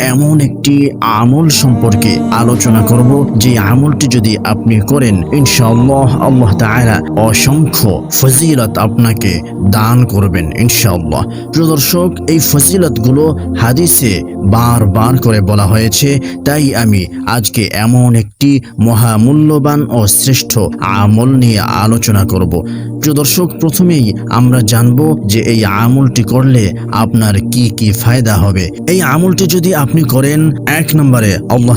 এমন একটি আমল সম্পর্কে আলোচনা করব। যে আমলটি যদি আপনি করেন, ইনশাআল্লাহ আল্লাহ তাআলা অসংখ্য ফজিলত আপনাকে দান করবেন, ইনশাআল্লাহ। প্রিয় দর্শক, এই ফজিলতগুলো হাদিসে বারবার করে বলা হয়েছে, তাই আমি আজকে এমন একটি মহামূল্যবান ও শ্রেষ্ঠ আমল নিয়ে আলোচনা করব। প্রিয় প্রথমেই আমরা জানব যে এই আমলটি করলে আপনার কি কি ফায়দা হবে। এই আমলটি যদি আপনি করেন, এক নম্বরে আল্লাহ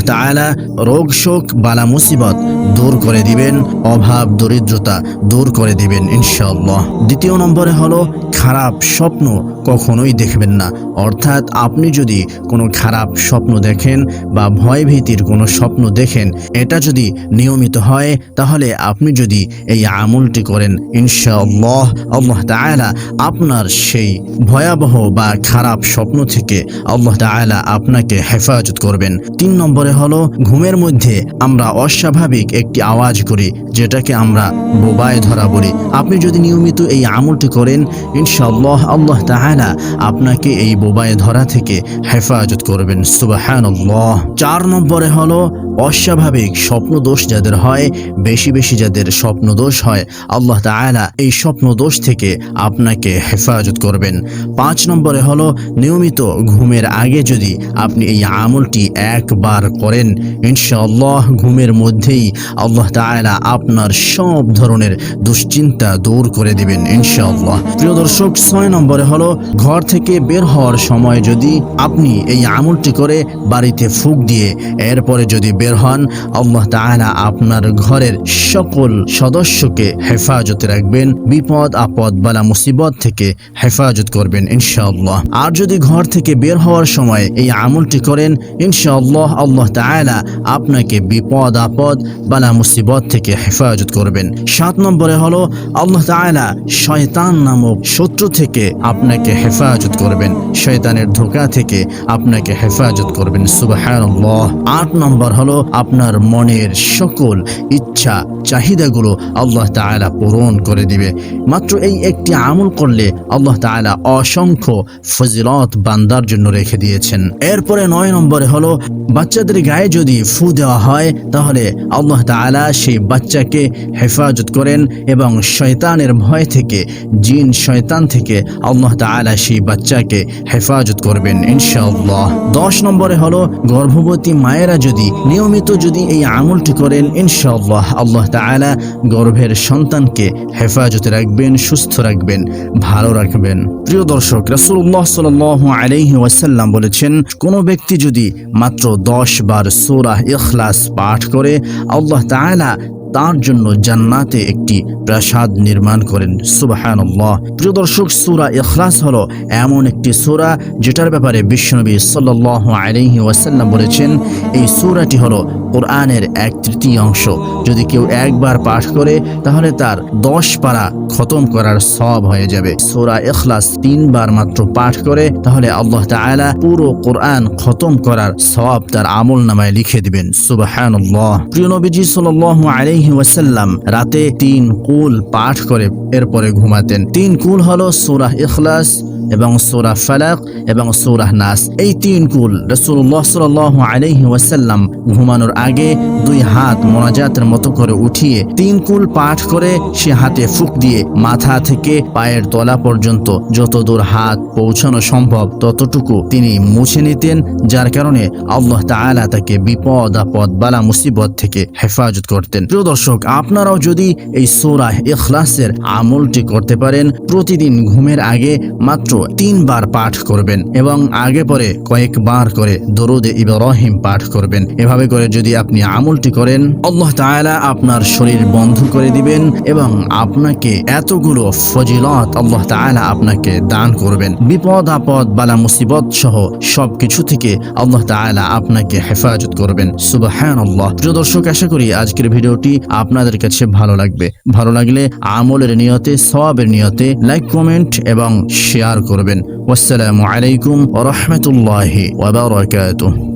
রোগ, শোক, বালা, মুসিবত দূর করে দিবেন, অভাব, দরিদ্রতা দূর করে দিবেন ইনশাআল্লাহ। দ্বিতীয় নম্বরে হলো খারাপ স্বপ্ন কখনোই দেখবেন না। অর্থাৎ আপনি যদি কোনো খারাপ স্বপ্ন দেখেন বা ভয়ভীতির কোনো স্বপ্ন দেখেন, এটা যদি নিয়মিত হয়, তাহলে আপনি যদি এই আমলটি করেন, ইনশাআল্লাহ আল্লাহ তাআলা আপনার সেই ভয়াবহ বা খারাপ স্বপ্ন থেকে আল্লাহ তাআলা আপনাকে হেফাজত করবেন। তিন নম্বরে হলো ঘুমের মধ্যে আমরা অস্বাভাবিক একটি আওয়াজ করে, যেটাকে আমরা বোবায় ধরা বলি। আপনি যদি নিয়মিত এই আমলটি করেন, ইনশাআল্লাহ আল্লাহ তাআলা আপনাকে এই বোবায় ধরা থেকে হেফাজত করবেন। সুবাহ চার নম্বরে হলো অস্বাভাবিক স্বপ্ন দোষ যাদের হয়, বেশি বেশি যাদের স্বপ্ন দোষ হয়, আল্লাহ তাআলা এই স্বপ্ন দোষ থেকে আপনাকে হেফাজত করবেন। পাঁচ নম্বরে হলো, নিয়মিত ঘুমের আগে যদি আপনি এই আমলটি একবার করেন, ইনশাআল্লাহ ঘুমের মধ্যেই আল্লাহ তাআলা আপনার সব ধরনের দুশ্চিন্তা দূর করে দিবেন, ইনশাআল্লাহ। প্রিয় দর্শক, ছয় নম্বরে হলো, ঘর থেকে বের হওয়ার সময় যদি আপনি এই আমলটি করে বাড়িতে ফুক দিয়ে, এরপরে যদি বের হন, আল্লাহ তাআলা আপনার ঘরের সকল সদস্যকে হেফাজতে রাখবেন, বিপদ, আপদ, বালা, মুসিবত থেকে হেফাজত করবেন, ইনশাআল্লাহ। আর যদি ঘর থেকে বের হওয়ার সময় এই আমলটি করেন, ইনশাআল্লাহ আল্লাহ তাআলা আপনাকে বিপদ, আপদ, বালা, মুসিবত থেকে হেফাজত করবেন। সাত নম্বরে হলো, আল্লাহ তাআলা শয়তান নামক শত্রু থেকে আপনাকে হেফাজত করবেন। শয়তানের ধোকা থেকে আপনাকে হেফাজত করবেন, সুবহানাল্লাহ। আট নম্বর হলো আপনার মনের সকল ইচ্ছা, চাহিদাগুলো আল্লাহ তাআলা পূরণ করে দিবে। মাত্র এই একটি আমল করলে আল্লাহ তাআলা অসংখ্য ফজিলত বান্দার জন্য রেখে দিয়েছেন। এরপরে নয় নম্বরে হলো, বাচ্চাদের গায়ে যদি ফু দেওয়া হয়, তাহলে আল্লাহ তাআলা সেই বাচ্চাকে হেফাজত করেন এবং শয়তানের ভয় থেকে, জিন শয়তান থেকে আল্লাহ তাআলা সেই বাচ্চাকে হেফাজত করবেন ইনশাআল্লাহ। দশ নম্বরে হলো, গর্ভবতী মায়েরা যদি নিয়মিত যদি এই আমলটি করেন, ইনশাআল্লাহ আল্লাহ তালা গর্ভের সন্তানকে হেফাজতে রাখবেন, সুস্থ রাখবেন, ভালো রাখবেন। প্রিয় দর্শক রাসুল্লাহ সাল আলহি ওয়াসাল্লাম বলেছেন, কোনো ব্যক্তি যদি মাত্র দশ বার সোরাহ ইখলাস পাঠ করে, আল্লাহ তাআলা তার জন্য জান্নাতে একটি প্রাসাদ নির্মাণ করেন। সুবাহান প্রিয় দর্শক, সুরা ইখলাস হলো এমন একটি সুরা যেটার ব্যাপারে বিশ্বনবী সাল্লাহ আলাইহি ওয়াসাল্লাম বলেছেন, এই সুরাটি হলো কোরআনের এক তৃতীয় অংশ। যদি কেউ একবার পাঠ করে, তাহলে তার দশ পারা খতম করার সব হয়ে যাবে। সোরা এখলাস তিনবার মাত্র পাঠ করে, তাহলে আল্লাহ তাআলা পুরো কোরআন খতম করার সব তার আমল নামায় লিখে দিবেন। সুবাহানল্লাহ। প্রিয় নবীজি সাল্লাল্লাহু আলাইহি ওয়াসাল্লাম রাতে তিন কুল পাঠ করে এরপরে ঘুমাতেন। তিন কুল হলো সোরা ইখলাস এবং সূরা ফালাক এবং সূরা নাস। এই তিন কুল রাসূলুল্লাহ সাল্লাল্লাহু আলাইহি ওয়াসাল্লাম ঘুমানোর আগে দুই হাত মোনাজাতের মতো করে উঠিয়ে তিন কুল পাঠ করে সে হাতে ফুক দিয়ে মাথা থেকে পায়ের তলা পর্যন্ত যত দূর হাত পৌঁছানো সম্ভব ততটুকু তিনি মুছে নিতেন, যার কারণে আল্লাহ তাআলা তাকে বিপদ, আপদ, বালা, মুসিবত থেকে হেফাজত করতেন। প্রিয় দর্শক, আপনারাও যদি এই সূরা ইখলাসের আমলটি করতে পারেন, প্রতিদিন ঘুমের আগে মাত্র তিনবার পাঠ করবেন এবং আগে পরে কয়েকবার করে দরুদে ইব্রাহিম পাঠ করবেন। এভাবে করে যদি আপনি আমলটি করেন, আল্লাহ তাআলা আপনার শরীর বন্ধ করে দিবেন এবং আপনাকে এতগুলো ফজিলত আল্লাহ তাআলা আপনাকে দান করবেন। বিপদ, আপদ, বালা, মুসিবত সহ সবকিছু থেকে আল্লাহ তাআলা আপনাকে হেফাজত করবেন। সুবহানাল্লাহ। প্রিয় দর্শক, আশা করি আজকের ভিডিওটি আপনাদের কাছে ভালো লাগবে। ভালো লাগলে আমলের নিয়তে, সওয়াবের নিয়তে লাইক, কমেন্ট এবং শেয়ার করবেন ওয়াসসালামু আলাইকুম ওয়া রাহমাতুল্লাহি ওয়া বারাকাতুহু